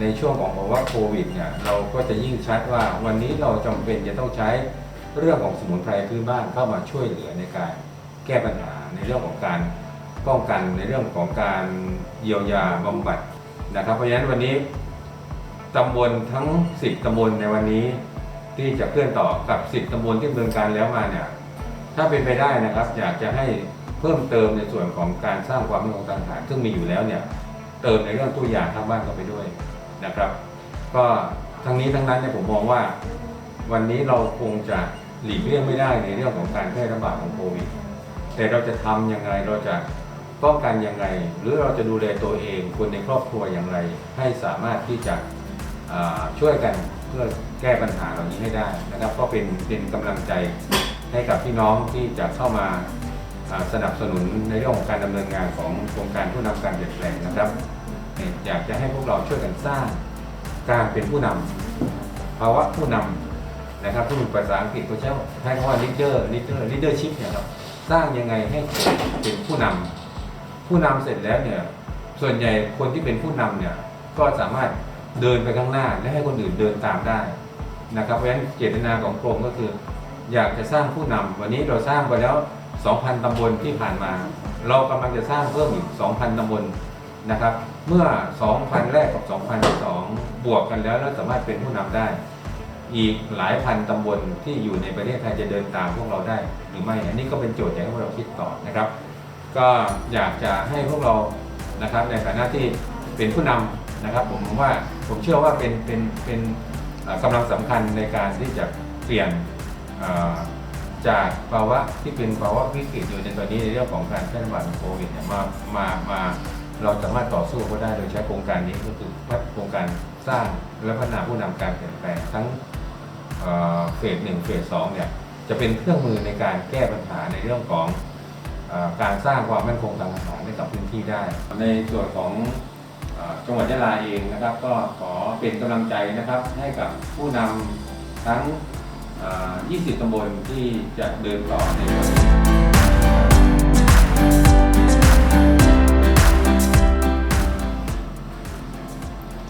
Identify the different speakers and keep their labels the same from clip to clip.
Speaker 1: ในช่วงของภาวะโควิดเนี่ยเราก็จะยิ่งชัดว่าวันนี้เราจำเป็นจะต้องใช้เรื่องของสมุนไพรพื้นบ้านเข้ามาช่วยเหลือในการแก้ปัญหาในเรื่องของการป้องกันในเรื่องของการเยียวยาบำบัดนะครับ เพราะฉะนั้นวันนี้ตำบลทั้ง 10ตำบลในวันนี้ที่จะเคลื่อนต่อกับ 10ตำบลที่ดำเมืองการแล้วมาเนี่ยถ้าเป็นไปได้นะครับ อยากจะให้เพิ่มเติมในส่วนของการสร้างความมั่นคงทางทหารซึ่งมีอยู่แล้วเนี่ยเติมในเรื่องตู้ยาข้างบ้านเข้าไปด้วย นะครับ ก็ทั้งนี้ทั้งนั้นเนี่ยผมมองว่าวันนี้เราคงจะหลีกเลี่ยงไม่ได้ในเรื่องของการแพร่ระบาดของโควิด แต่เราจะทำยังไงเราจะป้องกันยังไง หรือเราจะดูแลตัวเองคนในครอบครัวอย่างไร ให้สามารถที่จะช่วยกันเพื่อแก้ปัญหาเหล่านี้ให้ได้นะครับ ก็เป็นเป็นกำลังใจให้กับพี่น้องที่จะเข้ามาอ่าสนับสนุนในเรื่องของการดำเนินงานของโครงการผู้นำการเปลี่ยนแปลงนะครับ อยากจะให้พวกเราช่วยกันสร้างการเป็นผู้นำภาวะผู้นำนะครับที่มีภาษาอังกฤษเขาใช้ใช้คำว่า leader leader leadership เนี่ยครับสร้างยังไงให้เป็นผู้นำผู้นำเสร็จแล้วเนี่ยส่วนใหญ่คนที่เป็นผู้นำเนี่ยก็สามารถเดินไปข้างหน้าและให้คนอื่นเดินตามได้นะครับเพราะฉะนั้นเจตนาของกรมก็คือ อยากจะสร้างผู้นำวันนี้เราสร้างไปแล้ว 2,000ตำบลที่ผ่านมา เรากำลังจะสร้างเพิ่มอีก 2,000ตำบล นะครับ เมื่อ 2,000 แรกกับ 2,002 บวกกันแล้วเราสามารถเป็นผู้นำได้ อีกหลายพันตำบลที่อยู่ในประเทศไทยจะเดินตามพวกเราได้หรือไม่ อันนี้ก็เป็นโจทย์อยากให้พวกเราคิดต่อนะครับ ก็อยากจะให้พวกเรานะครับในฐานะที่เป็นผู้นำนะครับผมว่าผมเชื่อว่าเป็นเป็นเป็นกำลังสำคัญในการที่จะเปลี่ยนจากภาวะที่เป็นภาวะวิกฤตอยู่ในตอนนี้ในเรื่องของการแพร่ระบาดของโควิดเนี่ยมามามา เราสามารถต่อสู้เขาได้โดยใช้โครงการนี้ก็คือโครงการสร้างและพัฒนาผู้นำการเปลี่ยนแปลงทั้งเฟสหนึ่งเฟสสองเนี่ยจะเป็นเครื่องมือในการแก้ปัญหาในเรื่องของอการสร้างความมั่นคงทางอาหารให้กับพื้นที่ได้ ในส่วนของจังหวัดยะลาเองนะครับ ก็ขอเป็นกำลังใจนะครับให้กับผู้นำทั้ง 20 ตำบลที่จะเดินต่อใน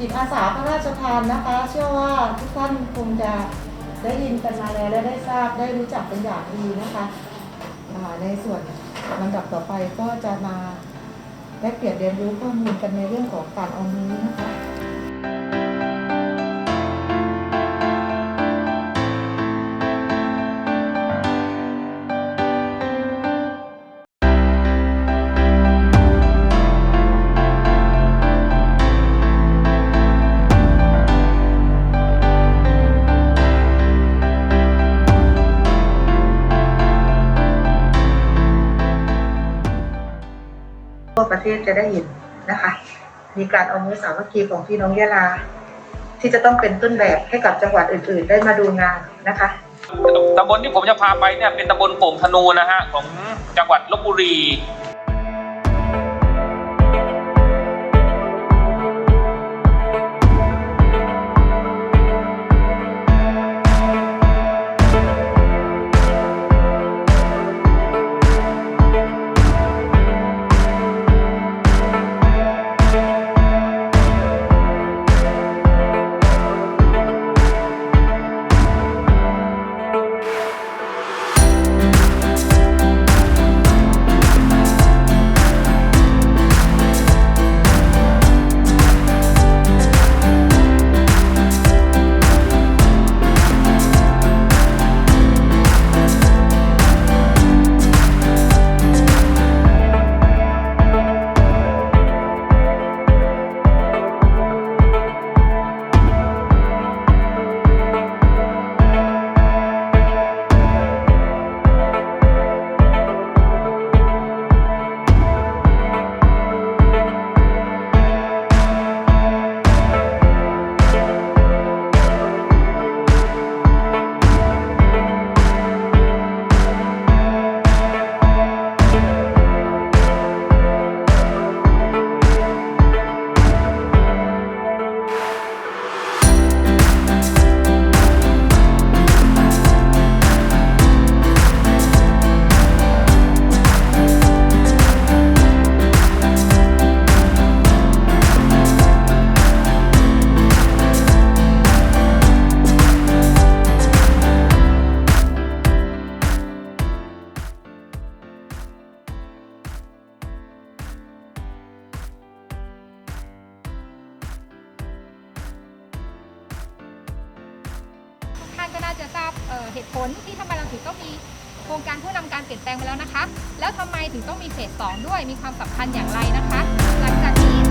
Speaker 2: จิตอาสาพระราชทานนะคะ เชื่อว่าทุกท่านคงจะได้ยินกันมาแล้วและได้ทราบได้รู้จักเป็นอย่างดีนะคะในส่วนลำดับต่อไปก็จะมาได้เปลี่ยนเรียนรู้ข้อมูลกันในเรื่องของการออมนี้นะคะ
Speaker 3: ทั่วประเทศจะได้เห็นนะคะ มีการเอามือสามัคคีของพี่น้องยะลา ที่จะต้องเป็นต้นแบบให้กับจังหวัดอื่น ๆ ได้มาดูงานนะคะ
Speaker 4: ตำบลที่ผมจะพาไปเนี่ยเป็นตำบลโป่งธนูนะฮะของจังหวัดลบบุรี
Speaker 5: จะทราบเเหตุผลที่ทำไมเราถึงต้องมีโครงการผู้นำการเปลี่ยนแปลงไปแล้วนะคะ แล้วทำไมถึงต้องมีเฟสสองด้วยมีความสำคัญอย่างไรนะคะ หลัง